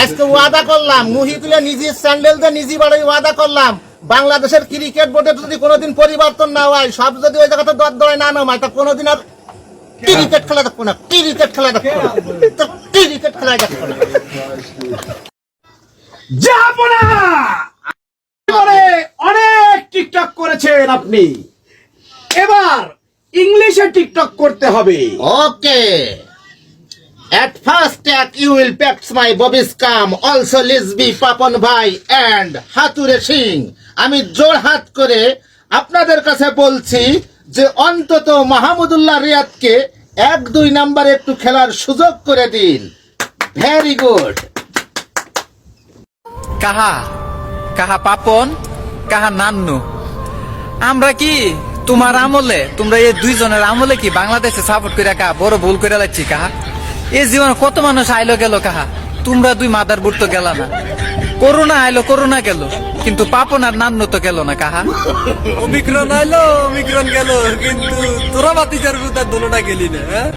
আজকে ওয়াদা করলাম মুহিতুলে নিজের স্যান্ডেল দিয়ে নিজে বাড়ি ওয়াদা করলাম। বাংলাদেশের ক্রিকেট বোর্ডে যদি কোনোদিন পরিবর্তন না হয় সব যদি ওই জায়গাতে দর দড়ায় না নামায় তা কোনোদিন আর ক্রিকেট খেলা দেখব না ক্রিকেট খেলা দেখব না। ক্রিকেট খেলা দেখব না। জাহাপনা এবারে অনেক টিকটক করেছেন আপনি। এবার ইংলিশে টিকটক করতে হবে। ওকে। At first act you will pack my Bobby's Scam, also Lisby Papon Bhai and হাতুরে Singh আমি জোর হাত করে আপনাদের কাছে বলছি যে অন্তত মাহমুদুল্লাহ রিয়াদকে এক দুই নাম্বারে একটু খেলার সুযোগ করে দিন। ভেরি গুড কাহা? কাহা পাপন? কাহা নান্নু? আমরা কি তোমার আমলে তোমরা এই দুইজনের আমলে কি বাংলাদেশে সাপোর্ট করে কাহা বড় ভুল করে লাগছি কাহা? এই জীবন কত মানুষ আইলো গেল কাহা? তোমরা দুই মাদার বুট তো গেল না। করোনা আইলো, করোনা গেল, কিন্তু পাপন আর নান্নু তো গেল না কাহা। অমিক্রণ আইলো অমিক্রণ গেল, কিন্তু তোরা বাতিচার বুতার দোনোটা গেলি না হ্যাঁ?